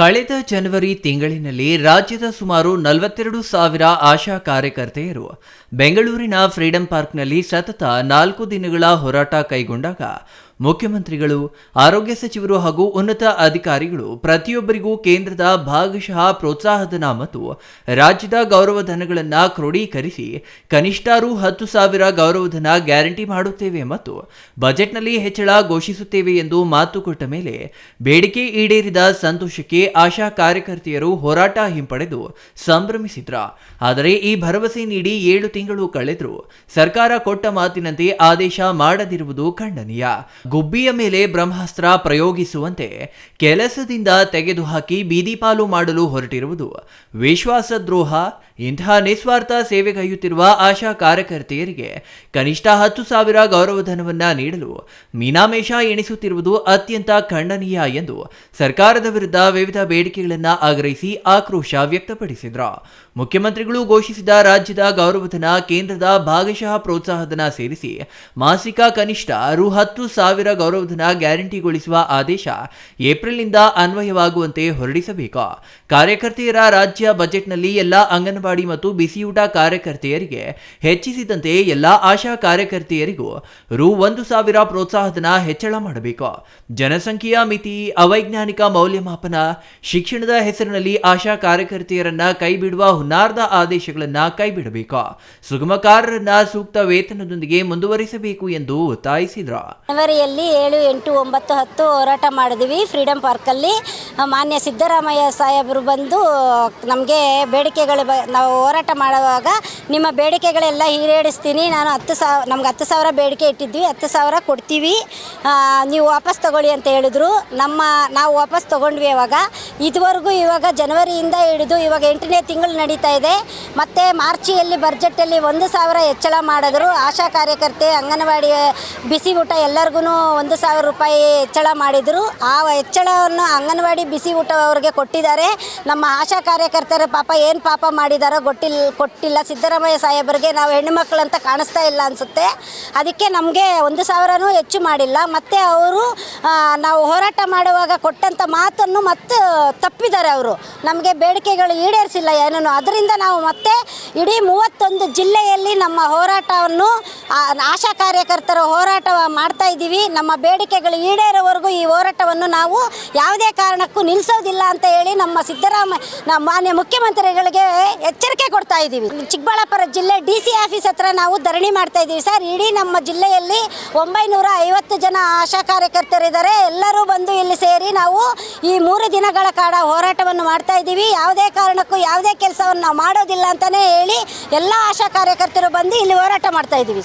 ಕಳೆದ ಜನವರಿ ತಿಂಗಳಿನಲ್ಲಿ ರಾಜ್ಯದ ಸುಮಾರು ನಲವತ್ತೆರಡು ಸಾವಿರ ಆಶಾ ಕಾರ್ಯಕರ್ತೆಯರು ಬೆಂಗಳೂರಿನ ಫ್ರೀಡಂ ಪಾರ್ಕ್ನಲ್ಲಿ ಸತತ ನಾಲ್ಕು ದಿನಗಳ ಹೋರಾಟ ಕೈಗೊಂಡಾಗ ಮುಖ್ಯಮಂತ್ರಿಗಳು, ಆರೋಗ್ಯ ಸಚಿವರು ಹಾಗೂ ಉನ್ನತ ಅಧಿಕಾರಿಗಳು ಪ್ರತಿಯೊಬ್ಬರಿಗೂ ಕೇಂದ್ರದ ಭಾಗಶಃ ಪ್ರೋತ್ಸಾಹಧನ ಮತ್ತು ರಾಜ್ಯದ ಗೌರವಧನಗಳನ್ನು ಕ್ರೋಢೀಕರಿಸಿ ಕನಿಷ್ಠಾರು ಹತ್ತು ಸಾವಿರ ಗೌರವಧನ ಗ್ಯಾರಂಟಿ ಮಾಡುತ್ತೇವೆ ಮತ್ತು ಬಜೆಟ್ನಲ್ಲಿ ಹೆಚ್ಚಳ ಘೋಷಿಸುತ್ತೇವೆ ಎಂದು ಮಾತು ಕೊಟ್ಟ ಮೇಲೆ ಬೇಡಿಕೆ ಈಡೇರಿದ ಸಂತೋಷಕ್ಕೆ ಆಶಾ ಕಾರ್ಯಕರ್ತೆಯರು ಹೋರಾಟ ಹಿಂಪಡೆದು ಸಂಭ್ರಮಿಸಿದ್ರ. ಆದರೆ ಈ ಭರವಸೆ ನೀಡಿ ಏಳು ತಿಂಗಳು ಕಳೆದರೂ ಸರ್ಕಾರ ಕೊಟ್ಟ ಮಾತಿನಂತೆ ಆದೇಶ ಮಾಡದಿರುವುದು ಖಂಡನೀಯ. ಗುಬ್ಬಿಯ ಮೇಲೆ ಬ್ರಹ್ಮಾಸ್ತ್ರ ಪ್ರಯೋಗಿಸುವಂತೆ ಕೆಲಸದಿಂದ ತೆಗೆದುಹಾಕಿ ಬೀದಿಪಾಲು ಮಾಡಲು ಹೊರಟಿರುವುದು ವಿಶ್ವಾಸದ್ರೋಹ ಇಂತಹ ನಿಸ್ವಾರ್ಥ ಸೇವೆಗೈಯುತ್ತಿರುವ ಆಶಾ ಕಾರ್ಯಕರ್ತೆಯರಿಗೆ ಕನಿಷ್ಠ ಹತ್ತು ಸಾವಿರ ಗೌರವಧನವನ್ನ ನೀಡಲು ಮೀನಾಮೇಷ ಎಣಿಸುತ್ತಿರುವುದು ಅತ್ಯಂತ ಖಂಡನೀಯ ಎಂದು ಸರ್ಕಾರದ ವಿರುದ್ಧ ವಿವಿಧ ಬೇಡಿಕೆಗಳನ್ನು ಆಗ್ರಹಿಸಿ ಆಕ್ರೋಶ ವ್ಯಕ್ತಪಡಿಸಿದರು. ಮುಖ್ಯಮಂತ್ರಿಗಳು ಘೋಷಿಸಿದ ರಾಜ್ಯದ ಗೌರವಧನ ಕೇಂದ್ರದ ಭಾಗಶಃ ಪ್ರೋತ್ಸಾಹಧನ ಸೇರಿಸಿ ಮಾಸಿಕ ಕನಿಷ್ಠ ರು ಹತ್ತು ಸಾವಿರ ಗೌರವಧನ ಗ್ಯಾರಂಟಿಗೊಳಿಸುವ ಆದೇಶ ಏಪ್ರಿಲ್ನಿಂದ ಅನ್ವಯವಾಗುವಂತೆ ಹೊರಡಿಸಬೇಕು. ಕಾರ್ಯಕರ್ತೆಯರ ರಾಜ್ಯ ಬಜೆಟ್ನಲ್ಲಿ ಎಲ್ಲ ಅಂಗನವಾಡಿ ಮತ್ತು ಬಿಸಿಯೂಟ ಕಾರ್ಯಕರ್ತೆಯರಿಗೆ ಹೆಚ್ಚಿಸಿದಂತೆ ಎಲ್ಲ ಆಶಾ ಕಾರ್ಯಕರ್ತೆಯರಿಗೂ ರು ಒಂದು ಸಾವಿರ ಪ್ರೋತ್ಸಾಹಧನ ಹೆಚ್ಚಳ ಮಾಡಬೇಕು. ಜನಸಂಖ್ಯೆಯ ಮಿತಿ, ಅವೈಜ್ಞಾನಿಕ ಮೌಲ್ಯಮಾಪನ, ಶಿಕ್ಷಣದ ಹೆಸರಿನಲ್ಲಿ ಆಶಾ ಕಾರ್ಯಕರ್ತೆಯರನ್ನ ಕೈಬಿಡುವ ಹುನ್ನಾರ್ದ ಆದೇಶಗಳನ್ನ ಕೈಬಿಡಬೇಕು. ಸುಗಮಕಾರರನ್ನ ಸೂಕ್ತ ವೇತನದೊಂದಿಗೆ ಮುಂದುವರಿಸಬೇಕು ಎಂದು ಒತ್ತಾಯಿಸಿದ್ರು. ಜನವರಿಯಲ್ಲಿ ಏಳು, ಎಂಟು, ಒಂಬತ್ತು, ಹತ್ತು ಹೋರಾಟ ಮಾಡಿದ್ವಿ ಫ್ರೀಡಂ ಪಾರ್ಕಲ್ಲಿ. ಮಾನ್ಯ ಸಿದ್ದರಾಮಯ್ಯ ಸಾಹೇಬರು ಬಂದು ನಮಗೆ ಬೇಡಿಕೆಗಳು ನಾವು ಹೋರಾಟ ಮಾಡುವಾಗ ನಿಮ್ಮ ಬೇಡಿಕೆಗಳೆಲ್ಲ ಈಡೇರಿಸ್ತೀನಿ. ನಾನು ಹತ್ತು ಸಾವಿರ ನಮ್ಗೆ ಹತ್ತು ಸಾವಿರ ಬೇಡಿಕೆ ಇಟ್ಟಿದ್ವಿ. ಹತ್ತು ಸಾವಿರ ಕೊಡ್ತೀವಿ. ನೀವು ವಾಪಸ್ ತಗೊಳ್ಳಿ ಅಂತ ಹೇಳಿದ್ರು. ನಮ್ಮ, ನಾವು ವಾಪಸ್ ತಗೊಂಡ್ವಿ ಇವಾಗ. ಇದುವರೆಗೂ ಇವಾಗ ಜನವರಿಯಿಂದ ಹಿಡಿದು ಇವಾಗ ಎಂಟನೇ ತಿಂಗಳು ನಡೀತಾ ಇದೆ. ಮತ್ತು ಮಾರ್ಚಿಯಲ್ಲಿ, ಬಜೆಟಲ್ಲಿ ಒಂದು ಸಾವಿರ ಹೆಚ್ಚಳ ಮಾಡಿದ್ರು. ಆಶಾ ಕಾರ್ಯಕರ್ತೆ ಅಂಗನವಾಡಿ ಬಿಸಿ ಊಟ ಎಲ್ಲರಿಗೂ ಒಂದು ಸಾವಿರ ರೂಪಾಯಿ ಹೆಚ್ಚಳ ಮಾಡಿದರು. ಆ ಹೆಚ್ಚಳವನ್ನು ಅಂಗನವಾಡಿ ಬಿಸಿ ಊಟ ಅವ್ರಿಗೆ ಕೊಟ್ಟಿದ್ದಾರೆ. ನಮ್ಮ ಆಶಾ ಕಾರ್ಯಕರ್ತರ ಪಾಪ, ಏನು ಪಾಪ ಮಾಡಿದಾರೋ? ಗೊತ್ತಿಲ್ಲ ಕೊಟ್ಟಿಲ್ಲ. ಸಿದ್ದರಾಮಯ್ಯ ಸಾಹೇಬರಿಗೆ ನಾವು ಹೆಣ್ಣು ಮಕ್ಕಳು ಅಂತ ಕಾಣಿಸ್ತಾ ಇಲ್ಲ ಅನಿಸುತ್ತೆ. ಅದಕ್ಕೆ ನಮಗೆ ಒಂದು ಸಾವಿರನೂ ಹೆಚ್ಚು ಮಾಡಿಲ್ಲ. ಮತ್ತು ಅವರು ನಾವು ಹೋರಾಟ ಮಾಡುವಾಗ ಕೊಟ್ಟಂಥ ಮಾತನ್ನು ಮತ್ತೆ ತಪ್ಪಿದ್ದಾರೆ ಅವರು. ನಮಗೆ ಬೇಡಿಕೆಗಳು ಈಡೇರಿಸಿಲ್ಲ ಏನನ್ನು. ಅದರಿಂದ ನಾವು ಮತ್ತೆ ಇಡೀ ಮೂವತ್ತೊಂದು ಜಿಲ್ಲೆಯಲ್ಲಿ ನಮ್ಮ ಹೋರಾಟವನ್ನು ಆಶಾ ಕಾರ್ಯಕರ್ತರು ಹೋರಾಟ ಮಾಡ್ತಾ ಇದ್ದೀವಿ. ನಮ್ಮ ಬೇಡಿಕೆಗಳು ಈಡೇರೋವರೆಗೂ ಈ ಹೋರಾಟವನ್ನು ನಾವು ಯಾವುದೇ ಕಾರಣಕ್ಕೂ ನಿಲ್ಲಿಸೋದಿಲ್ಲ ಅಂತ ಹೇಳಿ ನಮ್ಮ ಸಿದ್ದರಾಮಯ್ಯ ನಮ್ಮ ಮಾನ್ಯ ಮುಖ್ಯಮಂತ್ರಿಗಳಿಗೆ ಎಚ್ಚರಿಕೆ ಕೊಡ್ತಾ ಇದ್ದೀವಿ. ಚಿಕ್ಕಬಳ್ಳಾಪುರ ಜಿಲ್ಲೆ ಡಿ ಸಿ ಆಫೀಸ್ ಹತ್ರ ನಾವು ಧರಣಿ ಮಾಡ್ತಾ ಇದ್ದೀವಿ. ಸರ್, ಇಡೀ ನಮ್ಮ ಜಿಲ್ಲೆಯಲ್ಲಿ ಒಂಬೈನೂರ ಐವತ್ತು ಜನ ಆಶಾ ಕಾರ್ಯಕರ್ತರಿದ್ದಾರೆ. ಎಲ್ಲರೂ ಬಂದು ಇಲ್ಲಿ ಸೇರಿ ನಾವು ಈ ಮೂರು ದಿನಗಳ ಕಾಲ ಹೋರಾಟವನ್ನು ಮಾಡ್ತಾ ಇದ್ದೀವಿ. ಯಾವುದೇ ಕಾರಣಕ್ಕೂ ಯಾವುದೇ ಕೆಲಸವನ್ನು ನಾವು ಮಾಡೋದಿಲ್ಲ ಅಂತಲೇ ಹೇಳಿ ಎಲ್ಲ ಆಶಾ ಕಾರ್ಯಕರ್ತರು ಬಂದು ಇಲ್ಲಿ ಹೋರಾಟ ಮಾಡ್ತಾ ಇದ್ದೀವಿ.